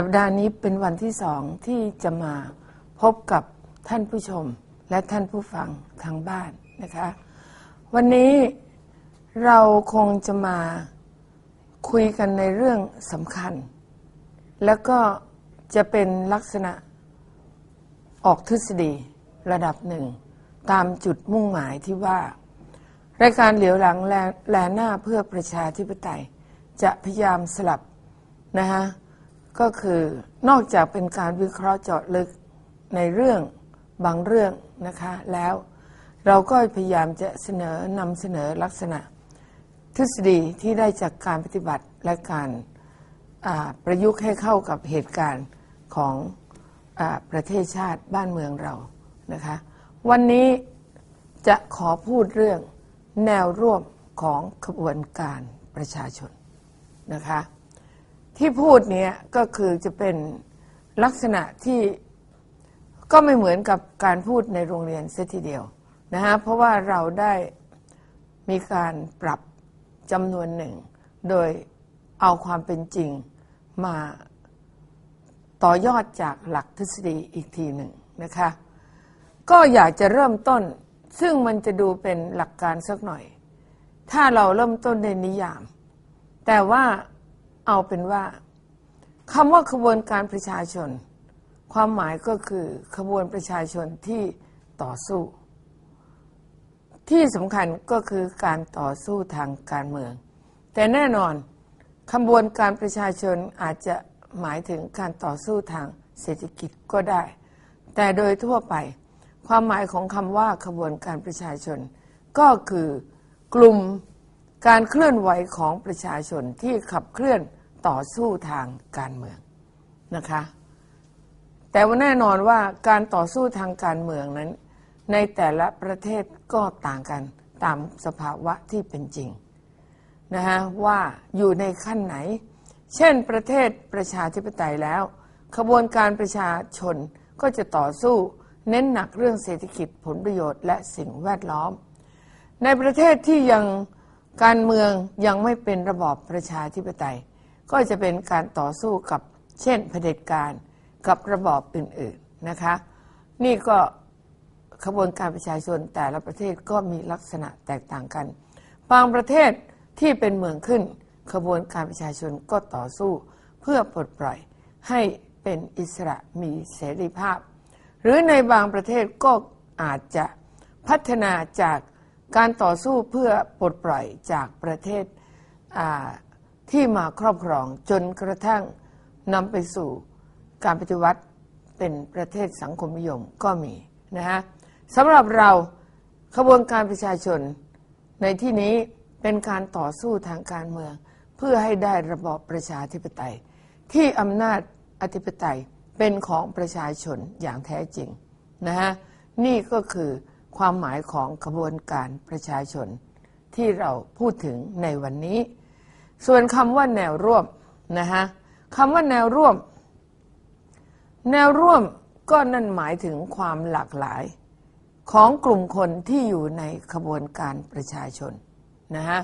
สัปดาห์นี้เป็นวันที่สองที่จะมาพบกับท่านผู้ชมและท่านผู้ฟังทางบ้านนะคะ วันนี้เราคงจะมาคุยกันในเรื่องสำคัญ แล้วก็จะเป็นลักษณะออกทฤษฎีระดับหนึ่ง ตามจุดมุ่งหมายที่ว่า รายการเหลียวหลังแลแลหน้าเพื่อประชาธิปไตย จะพยายามสลับนะฮะ ก็คือนอกจากเป็นการวิเคราะห์เจาะลึกในเรื่องบางเรื่องนะคะแล้วเราก็พยายามจะเสนอนำเสนอลักษณะ ทฤษฎีที่ได้จากการปฏิบัติและการประยุกต์ให้เข้ากับเหตุการณ์ของอประเทศชาติบ้านเมืองเรานะคะวันนี้จะขอพูดเรื่องแนวร่วมของขบวนการประชาชนนะคะ ที่พูดเนี้ยก็คือจะเป็นลักษณะที่ก็ไม่เหมือนกับการพูดในโรงเรียนเสียทีเดียวนะฮะเพราะว่าเราได้มีการปรับจำนวนหนึ่ง โดยเอาความเป็นจริงมาต่อยอดจากหลักทฤษฎีอีกทีหนึ่งนะคะ ก็อยากจะเริ่มต้น ซึ่งมันจะดูเป็นหลักการสักหน่อย ถ้าเราเริ่มต้นในนิยาม แต่ว่า เอาเป็นว่าคำว่าขบวนการประชาชน ความหมายก็คือขบวนประชาชนที่ต่อสู้ ที่สำคัญก็คือการต่อสู้ทางการเมือง แต่แน่นอนขบวนการประชาชนอาจจะหมายถึงการต่อสู้ทางเศรษฐกิจก็ได้ แต่โดยทั่วไป ความหมายของคำว่าขบวนการประชาชน ก็คือกลุ่มการเคลื่อนไหวของประชาชนที่ขับเคลื่อน ต่อสู้ทางการเมืองนะคะ แต่ว่าแน่นอนว่าการต่อสู้ทางการเมืองนั้น ในแต่ละประเทศก็ต่างกันตามสภาวะที่เป็นจริงนะฮะว่าอยู่ในขั้นไหน เช่นประเทศประชาธิปไตยแล้ว ขบวนการประชาชนก็จะต่อสู้เน้นหนักเรื่องเศรษฐกิจผลประโยชน์และสิ่งแวดล้อม ในประเทศที่ยังการเมืองยังไม่เป็นระบอบประชาธิปไตย ก็จะเป็นการต่อสู้กับเช่นเผด็จการกับระบอบอื่นๆนะคะ นี่ก็ขบวนการประชาชนแต่ละประเทศก็มีลักษณะแตกต่างกัน บางประเทศที่เป็นเมืองขึ้น ขบวนการประชาชนก็ต่อสู้เพื่อปลดปล่อยให้เป็นอิสระมีเสรีภาพ หรือในบางประเทศก็อาจจะพัฒนาจากการต่อสู้เพื่อปลดปล่อยจากประเทศอ่า ที่มาครอบครองจนกระทั่งนำไปสู่การปฏิวัติเป็นประเทศสังคมนิยมก็มีนะฮะสำหรับเราขบวนการประชาชนในที่นี้เป็นการต่อสู้ทางการเมือง เพื่อให้ได้ระบอบประชาธิปไตย ที่อำนาจอธิปไตยเป็นของประชาชนอย่างแท้จริงนะฮะนี่ก็คือความหมายของกระบวนการประชาชนที่เราพูดถึงในวันนี้ ส่วนคำว่าแนวร่วมนะฮะคำว่าแนวร่วม แนวร่วมก็นั่นหมายถึงความหลากหลาย ของกลุ่มคนที่อยู่ในขบวนการประชาชนนะฮะ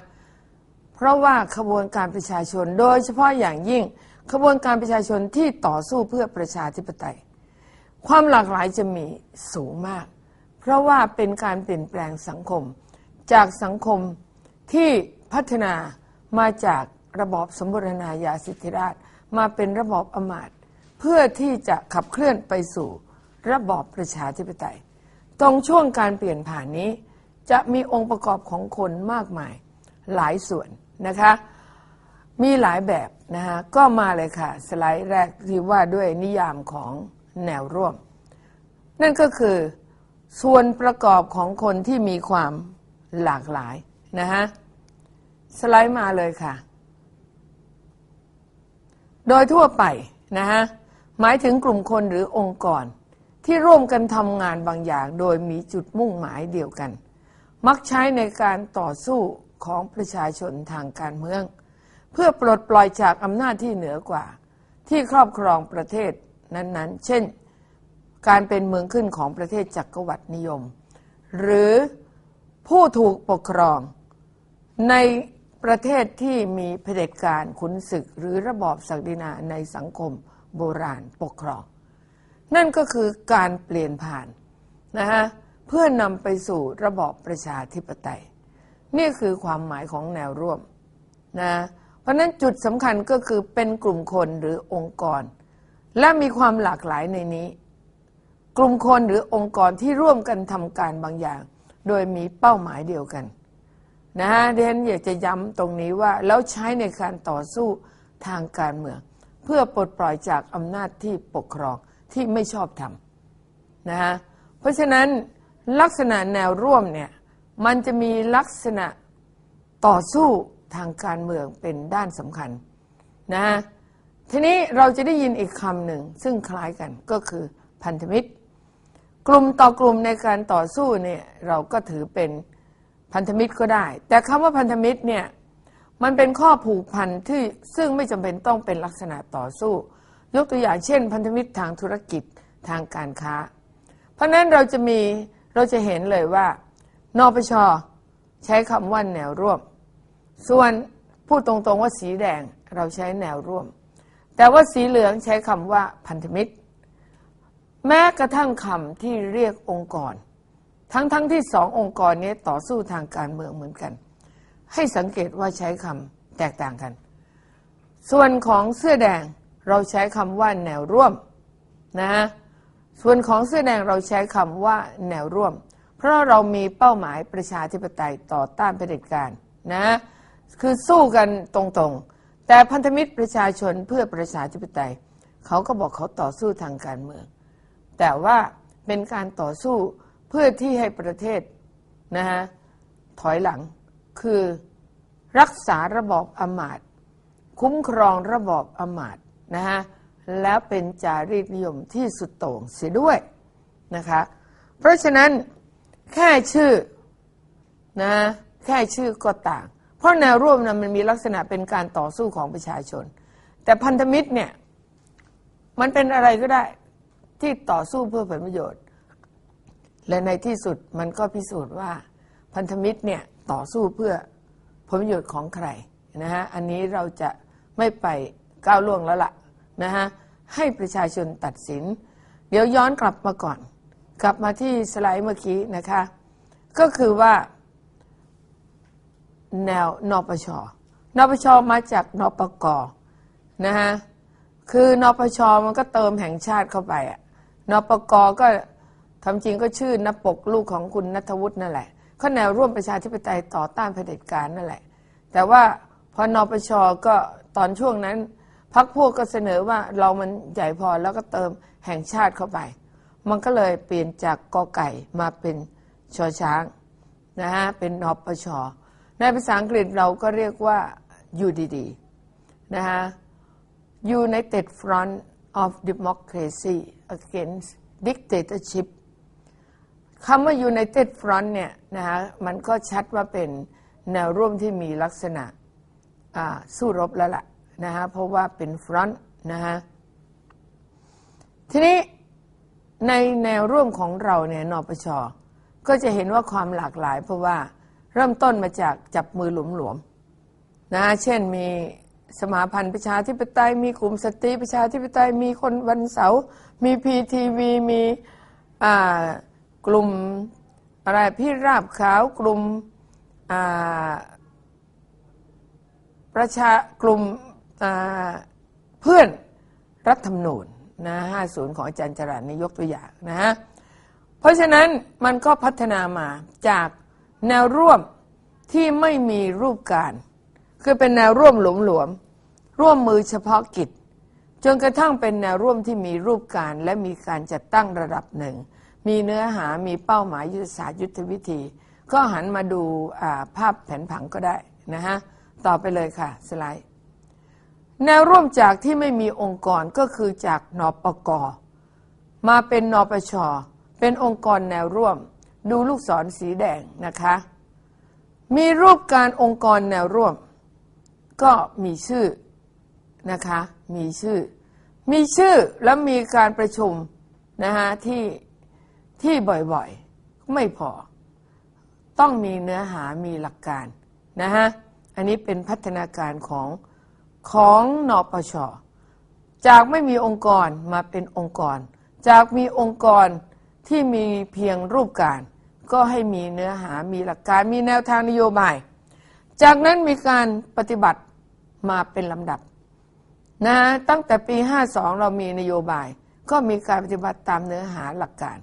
เพราะว่าขบวนการประชาชน โดยเฉพาะอย่างยิ่งขบวนการประชาชนที่ต่อสู้เพื่อประชาธิปไตย ความหลากหลายจะมีสูงมาก เพราะว่าเป็นการเปลี่ยนแปลงสังคม จากสังคมที่พัฒนา มาจากระบอบสมบูรณาญาสิทธิราช มาเป็นระบอบอมาตย์เพื่อที่จะขับเคลื่อนไปสู่ระบอบประชาธิปไตย ตรงช่วงการเปลี่ยนผ่านนี้ จะมีองค์ประกอบของคนมากมายหลายส่วนนะคะ มีหลายแบบนะฮะก็มาเลยค่ะ สไลด์แรกที่ว่าด้วยนิยามของแนวร่วม นั่นก็คือส่วนประกอบของคนที่มีความหลากหลายนะฮะ สไลด์มาเลยค่ะ โดยทั่วไปนะฮะหมายถึงกลุ่มคนหรือองค์กร ที่ร่วมกันทำงานบางอย่าง โดยมีจุดมุ่งหมายเดียวกัน มักใช้ในการต่อสู้ของประชาชนทางการเมือง เพื่อปลดปล่อยจากอำนาจที่เหนือกว่า ที่ครอบครองประเทศนั้นๆ เช่น การเป็นเมืองขึ้นของประเทศจักรวรรดินิยม หรือผู้ถูกปกครองใน ประเทศที่มีเผด็จการขุนศึกหรือระบอบศักดินาในสังคมโบราณปกครอง นั่นก็คือการเปลี่ยนผ่านนะฮะเพื่อนำไปสู่ระบอบประชาธิปไตย นี่คือความหมายของแนวร่วมนะเพราะฉะนั้นจุดสำคัญก็คือเป็นกลุ่มคนหรือองค์กร และมีความหลากหลายในนี้ กลุ่มคนหรือองค์กรที่ร่วมกันทำการบางอย่าง โดยมีเป้าหมายเดียวกัน นะฮะเดนอยากจะย้ำตรงนี้ว่า แล้วใช้ในการต่อสู้ทางการเมือง เพื่อปลดปล่อยจากอำนาจที่ปกครองที่ไม่ชอบธรรมนะฮะเพราะฉะนั้นลักษณะแนวร่วมเนี่ยมันจะมีลักษณะต่อสู้ทางการเมืองเป็นด้านสำคัญนะฮะทีนี้เราจะได้ยินอีกคำหนึ่งซึ่งคล้ายกันก็คือพันธมิตร กลุ่มต่อกลุ่มในการต่อสู้เนี่ยเราก็ถือเป็น พันธมิตรก็ได้ แต่คำว่าพันธมิตรเนี่ยมันเป็นข้อผูกพันที่ซึ่งไม่จำเป็นต้องเป็นลักษณะต่อสู้ ยกตัวอย่างเช่น พันธมิตรทางธุรกิจทางการค้า เพราะนั้นเราจะมีเราจะเห็นเลยว่านปชใช้คำว่าแนวร่วม ส่วนพูดตรงๆว่าสีแดงเราใช้แนวร่วม แต่ว่าสีเหลืองใช้คำว่าพันธมิตร แม้กระทั่งคำที่เรียกองค์กร ทั้งๆทที่สององค์กรนี้ต่อสู้ทางการเมืองเหมือนกัน ให้สังเกตว่าใช้คำแตกต่างกัน ส่วนของเสื้อแดงเราใช้คำว่าแนวร่วมนะส่วนของเสื้อแดงเราใช้คำว่าแนวร่วม เพราะเรามีเป้าหมายประชาธิปไตยต่อต้านเผด็จการนะคือสู้กันตรงๆ แต่พันธมิตรประชาชนเพื่อประชาธิปไตย เขาก็บอกเขาต่อสู้ทางการเมือง แต่ว่าเป็นการต่อสู้ พื่อที่ให้ประเทศนะฮะถอยหลังคือรักษาระบอบอำมาตย์คุ้มครองระบอบอำมาตย์นะฮะแล้วเป็นจารีตนิยมที่สุดโต่งเสียด้วยนะคะเพราะฉะนั้นแค่ชื่อนะแค่ชื่อก็ต่าง เพราะแนวร่วมนะมันมีลักษณะเป็นการต่อสู้ของประชาชน แต่พันธมิตรเนี่ยมันเป็นอะไรก็ได้ที่ต่อสู้เพื่อผลประโยชน์ และในที่สุดมันก็พิสูจน์ว่าพันธมิตรเนี่ยต่อสู้เพื่อผลประโยชน์ของใครนะฮะอันนี้เราจะไม่ไปก้าวล่วงแล้วละ่ะนะฮะให้ประชาชนตัดสิน เดี๋ยวย้อนกลับมาก่อน กลับมาที่สไลด์เมื่อกี้นะคะ ก็คือว่า แนวนปชนปชมาจากนปกนะฮะคือนปชมันก็เติมแห่งชาติเข้าไปอะนปกก็ ทำจริงก็ชื่อนปกลูกของคุณนัทวุฒินั่นแหละเขาแนวร่วมประชาธิปไตยต่อต้านเผด็จการนั่นแหละ แต่ว่าพอนปชก็ตอนช่วงนั้นพักพวกก็เสนอว่าเรามันใหญ่พอแล้วก็เติมแห่งชาติเข้าไป มันก็เลยเปลี่ยนจากกอไก่มาเป็นชอช้างนะฮะเป็นนปชในภาษาอังกฤษเราก็เรียกว่า UDD นะฮะ United Front of Democracy Against Dictatorship คำว่า United Front เนี่ยนะฮะมันก็ชัดว่าเป็นแนวร่วมที่มีลักษณะสู้รบแล้วล่ะนะฮะเพราะว่าเป็น front นะฮะทีนี้ในแนวร่วมของเราเนี่ยนปช ก็จะเห็นว่าความหลากหลาย เพราะว่าเริ่มต้นมาจากจับมือหลวมๆนะฮะเช่นมีสมาพันธ์ประชาธิปไตย มีกลุ่มสตรีประชาธิปไตย มีคนวันเสาร์มีพีทีวีมีอ่า กลุ่มอะไรพี่ราบขาวกลุ่มประชากลุ่มเพื่อนรัฐธรรมนูญนะ50ของอาจารย์จรัสนี่ยกตัวอย่างนะฮะเพราะฉะนั้นมันก็พัฒนามาจากแนวร่วมที่ไม่มีรูปการ คือเป็นแนวร่วมหลวมๆร่วมมือเฉพาะกิจ จนกระทั่งเป็นแนวร่วมที่มีรูปการและมีการจัดตั้งระดับหนึ่ง มีเนื้อหามีเป้าหมายยุทธศาสตร์ยุทธวิธี ก็หันมาดูภาพแผนผังก็ได้นะฮะต่อไปเลยค่ะสไลด์ แนวร่วมจากที่ไม่มีองค์กรก็คือจากนปกมาเป็นนปช เป็นองค์กรแนวร่วม ดูลูกศรสีแดงนะคะ มีรูปการองค์กรแนวร่วม ก็มีชื่อนะคะมีชื่อ มีชื่อแล้วมีการประชุมนะฮะที่ ที่บ่อยๆ ไม่พอ ต้องมีเนื้อหามีหลักการนะฮะ อันนี้เป็นพัฒนาการของของนปช จากไม่มีองค์กรมาเป็นองค์กร จากมีองค์กรที่มีเพียงรูปการ ก็ให้มีเนื้อหามีหลักการมีแนวทางนโยบาย จากนั้นมีการปฏิบัติมาเป็นลำดับนะตั้งแต่ปี 52 เรามีนโยบาย ก็มีการปฏิบัติตามเนื้อหาหลักการ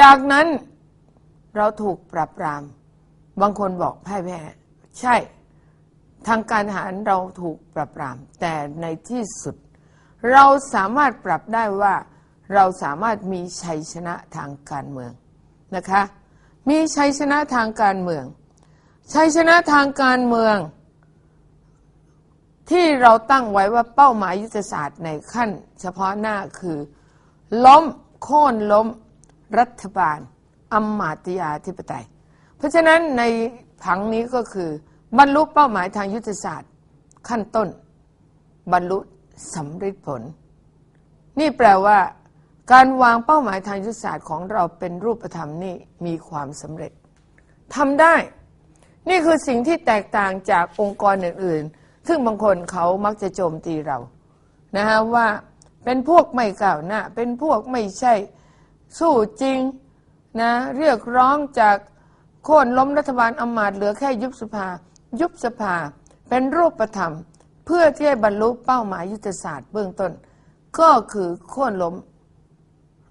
จากนั้นเราถูกปรับปราม บางคนบอกพ่ายแพ้ใช่ ทางการทหารเราถูกปรับปราม แต่ในที่สุด เราสามารถปรับได้ว่า เราสามารถมีชัยชนะทางการเมืองนะคะ มีชัยชนะทางการเมือง ชัยชนะทางการเมือง ที่เราตั้งไว้ว่าเป้าหมายยุทธศาสตร์ในขั้น เฉพาะหน้าคือ ล้มโค่นล้ม รัฐบาลอำมาตยาธิปไตย เพราะฉะนั้นในผังนี้ก็คือบรรลุเป้าหมายทางยุทธศาสตร์ ขั้นต้น บรรลุสำเร็จผล นี่แปลว่า การวางเป้าหมายทางยุทธศาสตร์ของเราเป็นรูปธรรมนี่มีความสำเร็จทำได้ นี่คือสิ่งที่แตกต่างจากองค์กรอื่น ๆ ซึ่งบางคนเขามักจะโจมตีเรานะฮะว่าเป็นพวกไม่ก้าวหน้าเป็นพวกไม่ใช่ สู้จริงนะเรียกร้องจากโค่นล้มรัฐบาลอำมาตย์เหลือแค่ยุบสภา ยุบสภาเป็นรูปธรรม เพื่อที่จะบรรลุเป้าหมายยุทธศาสตร์เบื้องต้น ก็คือโค่นล้ม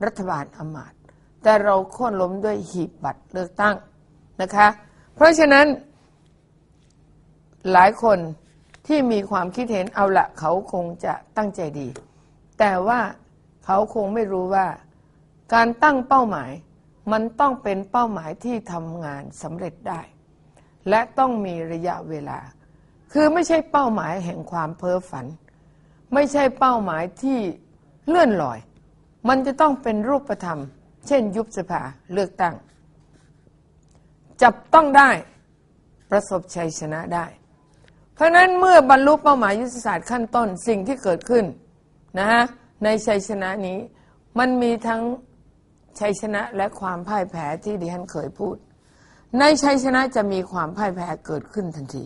รัฐบาลอำมาตย์แต่เราโค่นล้มด้วยหีบบัตรเลือกตั้งนะคะ เพราะฉะนั้น หลายคนที่มีความคิดเห็นเอาละเขาคงจะตั้งใจดี แต่ว่าเขาคงไม่รู้ว่า การตั้งเป้าหมายมันต้องเป็นเป้าหมายที่ทำงานสำเร็จได้ และต้องมีระยะเวลา คือไม่ใช่เป้าหมายแห่งความเพ้อฝัน ไม่ใช่เป้าหมายที่เลื่อนลอย มันจะต้องเป็นรูปธรรม เช่นยุบสภาเลือกตั้ง จับต้องได้ประสบชัยชนะได้ เพราะนั้นเมื่อบรรลุเป้าหมายยุทธศาสตร์ขั้นต้นสิ่งที่เกิดขึ้นนะฮะในชัยชนะนี้มันมีทั้ง ชัยชนะและความพ่ายแพ้ที่ดิฉันเคยพูด ในชัยชนะจะมีความพ่ายแพ้เกิดขึ้นทันที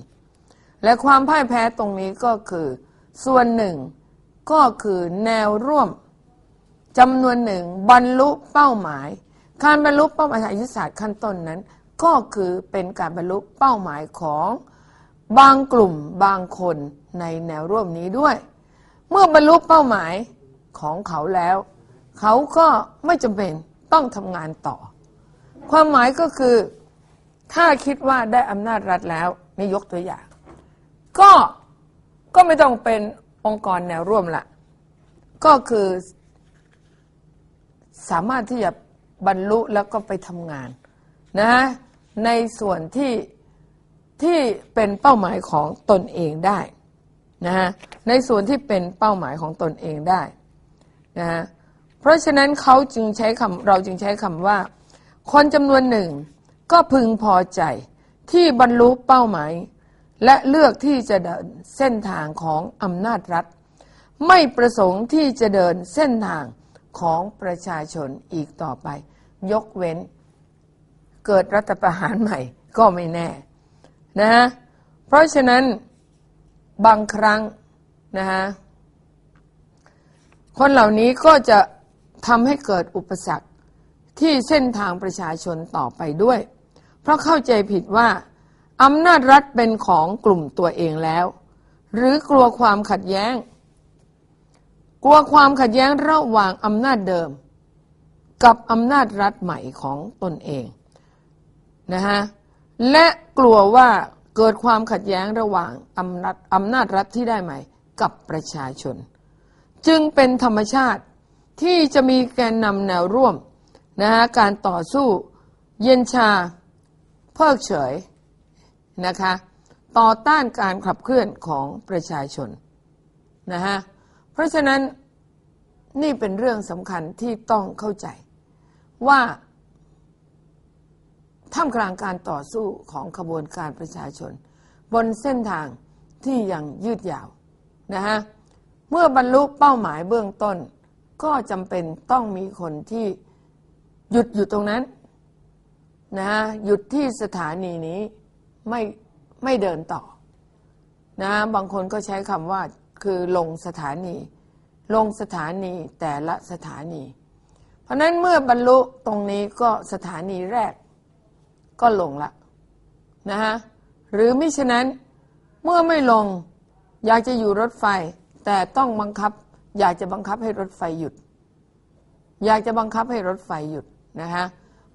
และความพ่ายแพ้ตรงนี้ก็คือ ส่วนหนึ่งก็คือแนวร่วมจำนวนหนึ่งบรรลุเป้าหมาย การบรรลุเป้าหมายทางยุทธศาสตร์ขั้นต้นนั้น ก็คือเป็นการบรรลุเป้าหมายของบางกลุ่มบางคนในแนวร่วมนี้ด้วย เมื่อบรรลุเป้าหมายของเขาแล้ว เขาก็ไม่จำเป็น ต้องทำงานต่อ ความหมายก็คือ ถ้าคิดว่าได้อำนาจรัฐแล้วนี่ยกตัวอย่าง ก็ก็ไม่ต้องเป็นองค์กรแนวร่วมละก็คือสามารถที่จะบรรลุแล้วก็ไปทำงานนะในส่วนที่ที่เป็นเป้าหมายของตนเองได้นะฮะในส่วนที่เป็นเป้าหมายของตนเองได้นะฮะ เพราะฉะนั้นเขาจึงใช้คำเราจึงใช้คำว่า คนจำนวนหนึ่งก็พึงพอใจที่บรรลุเป้าหมาย และเลือกที่จะเดินเส้นทางของอำนาจรัฐ ไม่ประสงค์ที่จะเดินเส้นทางของประชาชนอีกต่อไป ยกเว้น เกิดรัฐประหารใหม่ก็ไม่แน่นะฮะเพราะฉะนั้นบางครั้งนะฮะคนเหล่านี้ก็จะ ทำให้เกิดอุปสรรคที่เส้นทางประชาชนต่อไปด้วย เพราะเข้าใจผิดว่าอำนาจรัฐเป็นของกลุ่มตัวเองแล้ว หรือกลัวความขัดแย้ง กลัวความขัดแย้งระหว่างอำนาจเดิม กับอำนาจรัฐใหม่ของตนเองนะฮะและกลัวว่าเกิดความขัดแย้งระหว่างอำนาจอำนาจรัฐที่ได้ใหม่ กับประชาชน จึงเป็นธรรมชาติ ที่จะมีแกนนำแนวร่วมนะฮะการต่อสู้เย็นชาเพิกเฉยนะคะต่อต้านการขับเคลื่อนของประชาชนนะฮะเพราะฉะนั้นนี่เป็นเรื่องสำคัญที่ต้องเข้าใจว่าท่ามกลางการต่อสู้ของขบวนการประชาชน บนเส้นทางที่ยังยืดยาวนะฮะเมื่อบรรลุเป้าหมายเบื้องต้น ก็จำเป็นต้องมีคนที่หยุดอยู่ตรงนั้นนะฮะหยุดที่สถานีนี้ไม่ไม่เดินต่อนะฮะบางคนก็ใช้คำว่าคือลงสถานี ลงสถานีแต่ละสถานี เพราะนั้นเมื่อบรรลุตรงนี้ก็สถานีแรกก็ลงละนะฮะหรือมิฉะนั้นเมื่อไม่ลงอยากจะอยู่รถไฟ แต่ต้องบังคับ อยากจะบังคับให้รถไฟหยุด อยากจะบังคับให้รถไฟหยุดนะฮะ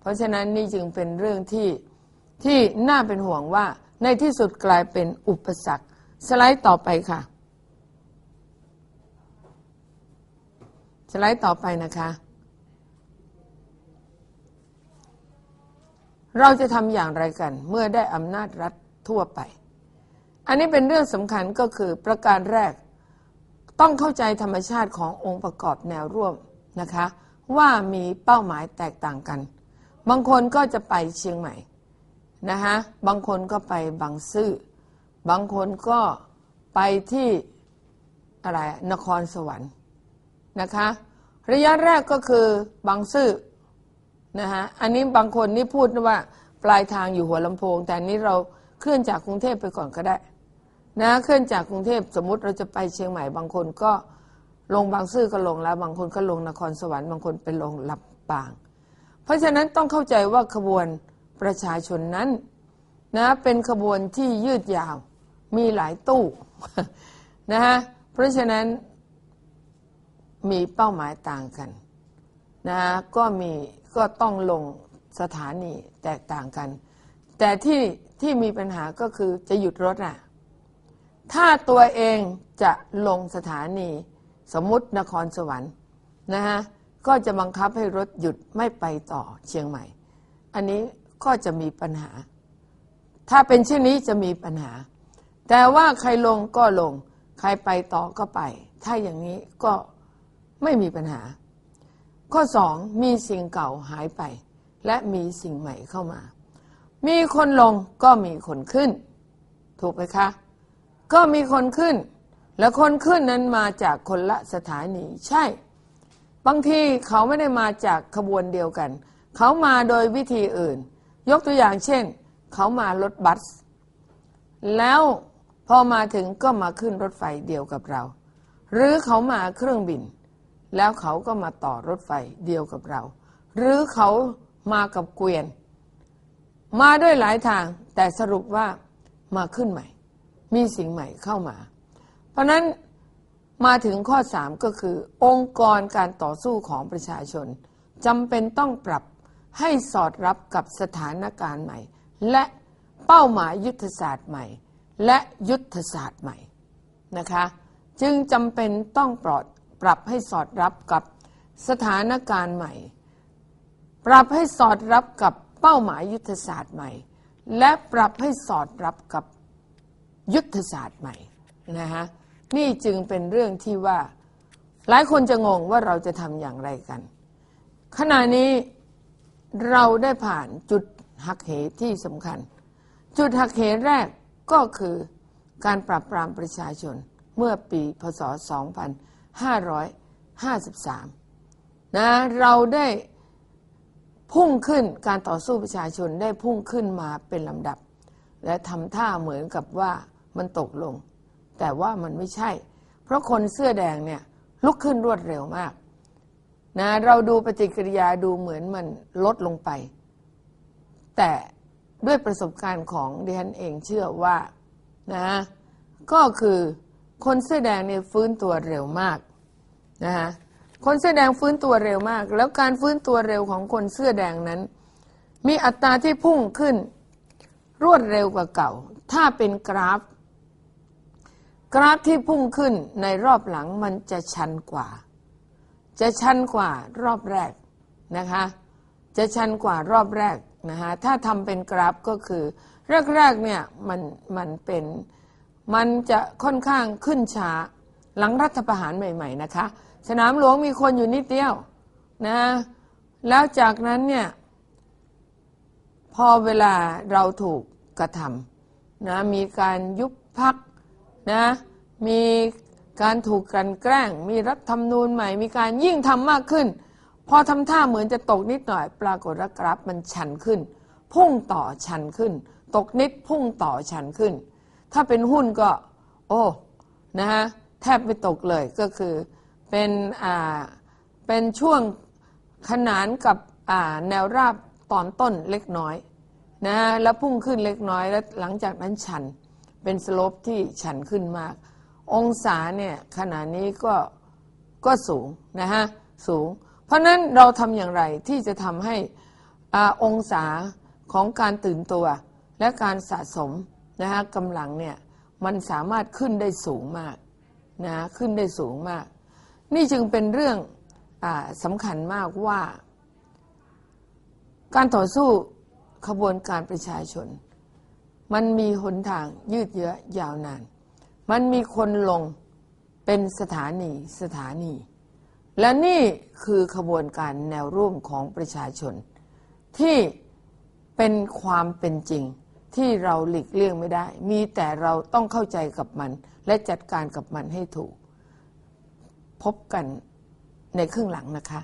เพราะฉะนั้นนี่จึงเป็นเรื่องที่ที่น่าเป็นห่วงว่า ในที่สุดกลายเป็นอุปสรรค สไลด์ต่อไปค่ะ สไลด์ต่อไปนะคะ เราจะทำอย่างไรกัน เมื่อได้อำนาจรัฐทั่วไป อันนี้เป็นเรื่องสำคัญก็คือประการแรก ต้องเข้าใจธรรมชาติขององค์ประกอบแนวร่วมนะคะ ว่ามีเป้าหมายแตกต่างกัน บางคนก็จะไปเชียงใหม่นะคะบางคนก็ไปบางซื่อบางคนก็ไปที่อะไรนครสวรรค์นะคะ ระยะแรกก็คือบางซื่อนะฮะอันนี้บางคนนี่พูดว่าปลายทางอยู่หัวลำโพง แต่นนี้เราเคลื่อนจากกรุงเทพไปก่อนก็ได้ นะเคลื่อนจากกรุงเทพสมมติเราจะไปเชียงใหม่บางคนก็ลงบางซื่อก็ลงแล้ว บางคนก็ลงนครสวรรค์บางคนไปลงลำปาง เพราะฉะนั้นต้องเข้าใจว่าขบวนประชาชนนั้นนะเป็นขบวนที่ยืดยาวมีหลายตู้นะฮะเพราะฉะนั้นมีเป้าหมายต่างกันนะฮะก็มีก็ต้องลงสถานีแตกต่างกัน แต่ที่ที่มีปัญหาก็คือจะหยุดรถอะ ถ้าตัวเองจะลงสถานี สมมตินครสวรรค์นะฮะก็จะบังคับให้รถหยุดไม่ไปต่อเชียงใหม่ อันนี้ก็จะมีปัญหา ถ้าเป็นเช่นนี้จะมีปัญหา แต่ว่าใครลงก็ลง ใครไปต่อก็ไป ถ้าอย่างนี้ก็ไม่มีปัญหา ข้อสองมีสิ่งเก่าหายไป และมีสิ่งใหม่เข้ามา มีคนลงก็มีคนขึ้น ถูกไหมคะ ก็มีคนขึ้น และคนขึ้นนั้นมาจากคนละสถานี ใช่ บางทีเขาไม่ได้มาจากขบวนเดียวกัน เขามาโดยวิธีอื่น ยกตัวอย่างเช่น เขามารถบัส แล้วพอมาถึงก็มาขึ้นรถไฟเดียวกับเรา หรือเขามาเครื่องบิน แล้วเขาก็มาต่อรถไฟเดียวกับเรา หรือเขามากับเกวียน มาด้วยหลายทางแต่สรุปว่ามาขึ้นใหม่ มีสิ่งใหม่เข้ามา เพราะนั้นมาถึงข้อ 3 ก็คือ องค์กรการต่อสู้ของประชาชนจำเป็นต้องปรับให้สอดรับกับสถานการณ์ใหม่ และเป้าหมายยุทธศาสตร์ใหม่ และยุทธศาสตร์ใหม่นะคะ จึงจำเป็นต้องปลอดปรับให้สอดรับกับสถานการณ์ใหม่ ปรับให้สอดรับกับเป้าหมายยุทธศาสตร์ใหม่ และปรับให้สอดรับกับ ยุทธศาสตร์ใหม่นะฮะนี่จึงเป็นเรื่องที่ว่า หลายคนจะงงว่าเราจะทำอย่างไรกัน ขณะนี้เราได้ผ่านจุดหักเหที่สำคัญ จุดหักเหแรกก็คือการปราบปรามประชาชนเมื่อปีพศ 2553 นะเราได้พุ่งขึ้นการต่อสู้ประชาชนได้พุ่งขึ้นมาเป็นลำดับ และทำท่าเหมือนกับว่า มันตกลง แต่ว่ามันไม่ใช่ เพราะคนเสื้อแดงเนี่ยลุกขึ้นรวดเร็วมากนะเราดูปฏิกิริยาดูเหมือนมันลดลงไป แต่ด้วยประสบการณ์ของดิฉันเองเชื่อว่านะก็คือคนเสื้อแดงเนี่ยฟื้นตัวเร็วมากนะฮะคนเสื้อแดงฟื้นตัวเร็วมาก แล้วการฟื้นตัวเร็วของคนเสื้อแดงนั้น มีอัตราที่พุ่งขึ้นรวดเร็วกว่าเก่า ถ้าเป็นกราฟ กราฟที่พุ่งขึ้นในรอบหลังมันจะชันกว่า จะชันกว่ารอบแรกนะคะ จะชันกว่ารอบแรกนะคะถ้าทำเป็นกราฟก็คือแรกๆเนี่ยมันมันเป็นมันจะค่อนข้างขึ้นช้าหลังรัฐประหารใหม่ ๆนะคะ สนามหลวงมีคนอยู่นิดเดียวนะแล้วจากนั้นเนี่ยพอเวลาเราถูกกระทำนะมีการยุบพัก นะมีการถูกกันแกล้ง มีรัฐธรรมนูญใหม่ มีการยิ่งทำมากขึ้น พอทำท่าเหมือนจะตกนิดหน่อย ปรากฏว่ากราฟมันชันขึ้น พุ่งต่อชันขึ้น ตกนิดพุ่งต่อชันขึ้น ถ้าเป็นหุ้นก็ โอ้นะฮะแทบไม่ตกเลยก็คือเป็นอ่าเป็นช่วงขนานกับอ่าแนวราบตอนต้นเล็กน้อยนะแล้วพุ่งขึ้นเล็กน้อยแล้วหลังจากนั้นชัน เป็นสโลปที่ชันขึ้นมาก องศาเนี่ยขณะนี้ก็ก็สูงนะฮะสูง เพราะนั้นเราทำอย่างไรที่จะทำให้อองศาของการตื่นตัว และการสะสมนะฮะกำลังเนี่ยมันสามารถขึ้นได้สูงมากนะขึ้นได้สูงมาก นี่จึงเป็นเรื่องอสำคัญมากว่า การต่อสู้ขบวนการประชาชน มันมีหนทางยืดเยื้อยาวนาน มันมีคนลงเป็นสถานีสถานี และนี่คือขบวนการแนวร่วมของประชาชน ที่เป็นความเป็นจริงที่เราหลีกเลี่ยงไม่ได้ มีแต่เราต้องเข้าใจกับมัน และจัดการกับมันให้ถูก พบกันในครึ่งหลังนะคะ